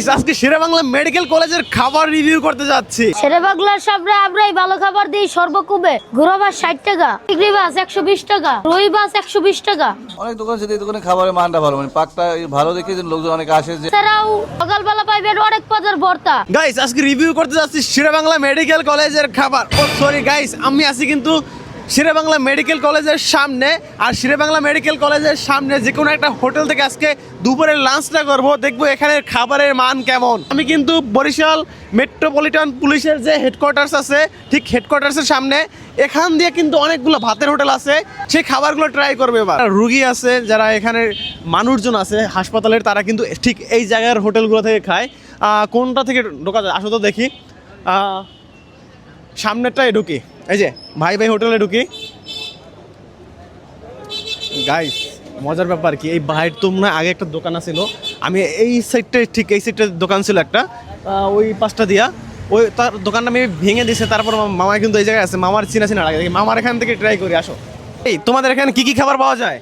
Guys আজকে শেরে Bangla medical কলেজের খাবার রিভিউ করতে যাচ্ছি। শেরে বাংলার আমরাই ভালো খাবার দিই সর্বকুবে। ঘুরো বাস ষাট টাকা চিংড়ি একশো বিশ টাকা রুই বাস একশো বিশ টাকা। অনেক দোকান আছে এই দোকানে খাবারের মানটা ভালো মানে পাকটা ভালো দেখে যে লোকজন অনেক আসে যে এছাড়াও সকালবেলা পাইবেন অনেক পদের ভর্তা। গাইস আজকে রিভিউ করতে যাচ্ছি শেরে বাংলা মেডিকেল কলেজের খাবার। ও সরি গাইস আমি আছি কিন্তু বাংলা মেডিকেল কলেজের সামনে, আর বাংলা মেডিকেল কলেজের সামনে যে কোনো একটা হোটেল থেকে আজকে দুপুরের লাঞ্চটা করব। দেখব এখানে খাবারের মান কেমন। আমি কিন্তু বরিশাল মেট্রোপলিটন পুলিশের যে হেডকোয়ার্টার্স আছে, ঠিক হেডকোয়ার্টার্সের সামনে, এখান দিয়ে কিন্তু অনেকগুলো ভাতের হোটেল আছে। সেই খাবারগুলো ট্রাই করবে এবার। রুগী আছে, যারা এখানে মানুষজন আছে, হাসপাতালের, তারা কিন্তু ঠিক এই জায়গার হোটেলগুলো থেকে খায়। কোনটা থেকে ঢোকা যায়? আসো তো দেখি। সামনেরটাই ঢুকি। এই যে, ভাই ভাই হোটেলে ঢুকি। গাইস মজার ব্যাপার কি, এই ভাইয়ের তোমরা আগে একটা দোকান আছিল। আমি এই সাইডটায় ঠিক এই সাইডটায় দোকান ছিল একটা ওই পাশটা দিয়া। ওই তার দোকানটা আমি ভেঙে দিয়েছে তারপর মামা কিন্তু এই জায়গায় আছে, মামার চিনা চিনা লাগে। মামার এখান থেকে ট্রাই করি, আসো। এই, তোমাদের এখানে কি কি খাবার পাওয়া যায়?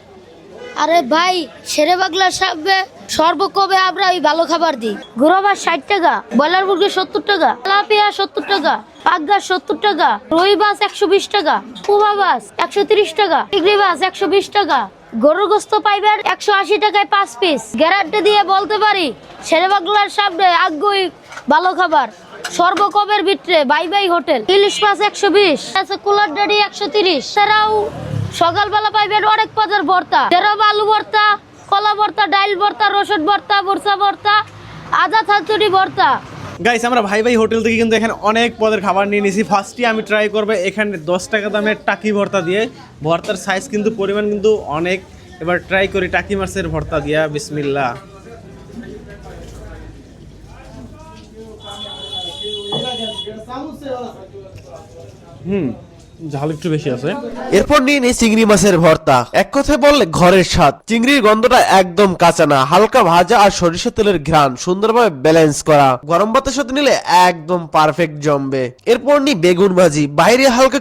আরে ভাই, শেরে বাংলার সাববে সর্বকবে আমরা ওই ভালো খাবার দিই। ঘুরো বাস ষাট টাকা, ব্রয়লার মুরগি সত্তর টাকা, তেলাপিয়া সত্তর টাকা পাকগাছ সত্তর টাকা, রুই বাস একশো বিশ টাকা পুবা বাস একশো তিরিশ টাকা, চিংড়ি বাস একশো বিশ টাকা, গরুর গোস্ত পাইবেন একশো আশি টাকায় পাঁচ পিস গ্যারান্টি দিয়ে বলতে পারি শেরে বাংলার সামনে আগ্রহী, ভালো খাবার। সর্বকবের ভিতরে বাই বাই হোটেল, ইলিশ মাছ একশো বিশ, আছে কুলার ডাডি একশো তিরিশ, এছাড়াও সকালবেলা পাইবেন অনেক পদের ভর্তা যেরকম আলু ভর্তা কলা ভর্তা, ডাইল ভর্তা, রসুন ভর্তা বর্ষা ভর্তা, আদা থাতুরি ভর্তা। গাইস আমরা ভাই ভাই হোটেল থেকে কিন্তু এখানে অনেক পদের খাবার নিয়ে নিয়েছি ফার্স্টে আমি ট্রাই করব এখানে দশ টাকা দামের টাকি ভর্তা দিয়ে। ভর্তার সাইজ কিন্তু, পরিমাণ কিন্তু অনেক। এবার ট্রাই করি টাকি মাছের ভর্তা দিয়া। বিসমিল্লা হুম। ঝাল একটু বেশি আছে। এরপর নিয়ে নিই চিংড়ি মাছের ভর্তা। এক কথায় বললে ঘরের স্বাদ। চিংড়ির গন্ধটা একদম কাঁচা না, হালকা ভাজা আর সরিষা তেলের ঘ্রাণ, সুন্দরভাবে ব্যালেন্স করা। গরম ভাতের সাথে নিলে একদম পারফেক্ট জমবে। এরপর বেগুন ভাজি। বাইরে হালকা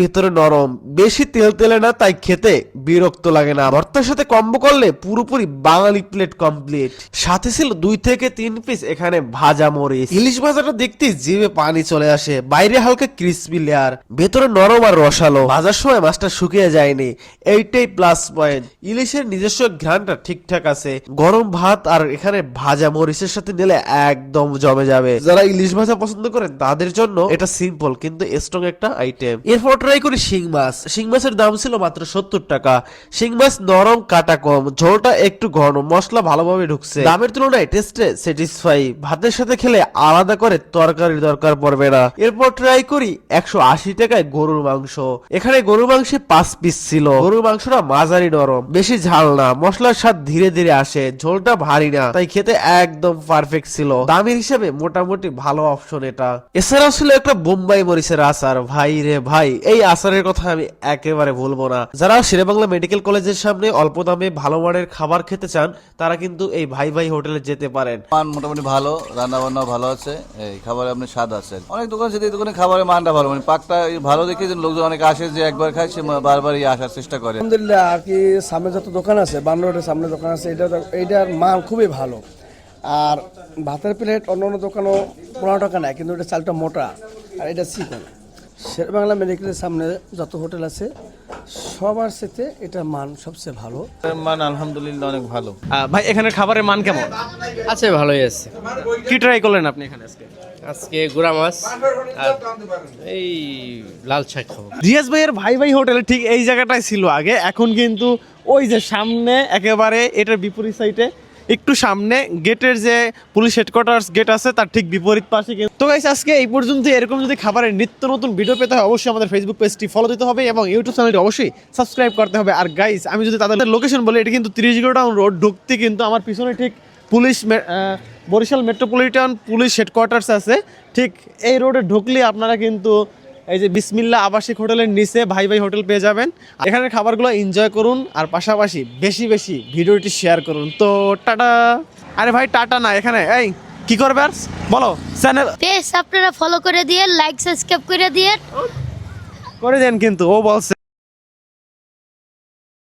ভেতরে নরম। বেশি তেল তেলে না, তাই খেতে বিরক্ত লাগে না। ভর্তার সাথে কম্বো করলে পুরোপুরি বাঙালি প্লেট কমপ্লিট সাথে ছিল দুই থেকে তিন পিস এখানে ভাজা মরিচ। ইলিশ ভাজাটা দেখতে জিভে পানি চলে আসে। বাইরে হালকা ক্রিস্পি লেয়ার ভেতরে নরম আর রসালো। ভাজার সময় মাছটা শুকিয়ে যায়নি। এইটাই প্লাস পয়েন্ট ইলিশের নিজস্ব ঘ্রাণটা ঠিকঠাক আছে। গরম ভাত আর এখানে ভাজা মরিচের সাথে নিলে একদম জমে যাবে। যারা ইলিশ ভাজা পছন্দ করে তাদের জন্য এটা সিম্পল কিন্তু স্ট্রং একটা আইটেম এরপর ট্রাই করি শিং মাছ। শিং মাছের দাম ছিল মাত্র সত্তর টাকা। শিং মাছ নরম, কাটা কম, ঝোলটা একটু ঘন, মশলা ভালোভাবে ঢুকছে। দামের তুলনায় টেস্টে স্যাটিসফাই ভাতের সাথে খেলে আলাদা করে তরকারির দরকার পড়বে না। এরপর ট্রাই করি একশো আশি টাকায় গরুর মাংস। এখানে গরুর মাংসে পাঁচ পিস ছিল। গরুর মাংসটা মাঝারি নরম, বেশি ঝাল না। মশলার স্বাদ ধীরে ধীরে আসে, ঝোলটা ভারী না, তাই খেতে একদম পারফেক্ট ছিল। দামের হিসেবে মোটামুটি ভালো অপশন এটা। এছাড়াও ছিল একটা বোম্বাই মরিচের আচার। ভাই রে ভাই, এই আচারের কথা আমি একেবারে ভুলবো না। যারা শেরেবাংলা মেডিকেল কলেজের সামনে অল্প দামে ভালো মানের খাবার খেতে চান, তারা কিন্তু এই ভাই ভাই হোটেলে যেতে পারেন। মান মোটামুটি ভালো রান্না বান্না ভালো আছে, এই খাবারে আপনি স্বাদ আছে। অনেক দোকান আছে, এই দোকানে খাবারের মানটা ভালো মানে পাকটা ভালো দেখে যে লোকজন অনেক আসে যে একবার খায়, সে বারবারই আসার চেষ্টা করে। আলহামদুলিল্লাহ, আর কি সামনে যত দোকান আছে বান রোডের সামনে দোকান আছে, এটা এইটার মান খুবই ভালো। আর ভাতের প্লেট অন্য অন্য দোকানও পনেরো টাকা নেয়, কিন্তু এটা চালটা মোটা, আর এটা চিকন। শের বাংলা মেডিকেলের সামনে যত হোটেল আছে সবার সাথে এটা মান সবচেয়ে ভালো। মান আলহামদুলিল্লাহ অনেক ভালো। ভাই এখানে খাবারের মান কেমন? আছে ভালোই আছে। কি ট্রাই করলেন আপনি এখানে আজকে? আজকে গুড়া মাছ আর এই লাল শাক খাব। রিয়াজ ভাইয়ের ভাই ভাই হোটেলে ঠিক এই জায়গাটাই ছিল আগে এখন কিন্তু ওই যে সামনে একেবারে এটার বিপরীত সাইডে একটু সামনে গেটের যে পুলিশ হেডকোয়ার্টার্স গেট আছে, তার ঠিক বিপরীত পাশে কিন্তু তো গাইস আজকে এই পর্যন্ত এরকম যদি খাবারের নিত্য নতুন ভিডিও পেতে হয়, অবশ্যই আমাদের ফেসবুক পেজটি ফলো দিতে হবে এবং ইউটিউব চ্যানেলটি অবশ্যই সাবস্ক্রাইব করতে হবে। আর গাইস আমি যদি তাদের লোকেশন বলি, এটা কিন্তু তিরিশ গোডাউন রোড ঢুকতে কিন্তু আমার পিছনে ঠিক police Barishal metropolitan police headquarters আছে। ঠিক এই রোডে ঢুকলে আপনারা কিন্তু এই যে বিসমিল্লা আবাসিক হোটেলের নিচে ভাই ভাই হোটেল পেয়ে যাবেন। এখানে খাবারগুলো এনজয় করুন আর পাশাপাশি বেশি বেশি ভিডিওটি শেয়ার করুন। তো টাটা। আরে ভাই টাটা না এখানে। এই কি করবে আর? বলো চ্যানেল পেজ আপনারা ফলো করে দিয়ে লাইক সাবস্ক্রাইব করে দিয়ে। করে দেন কিন্তু ও বলছে।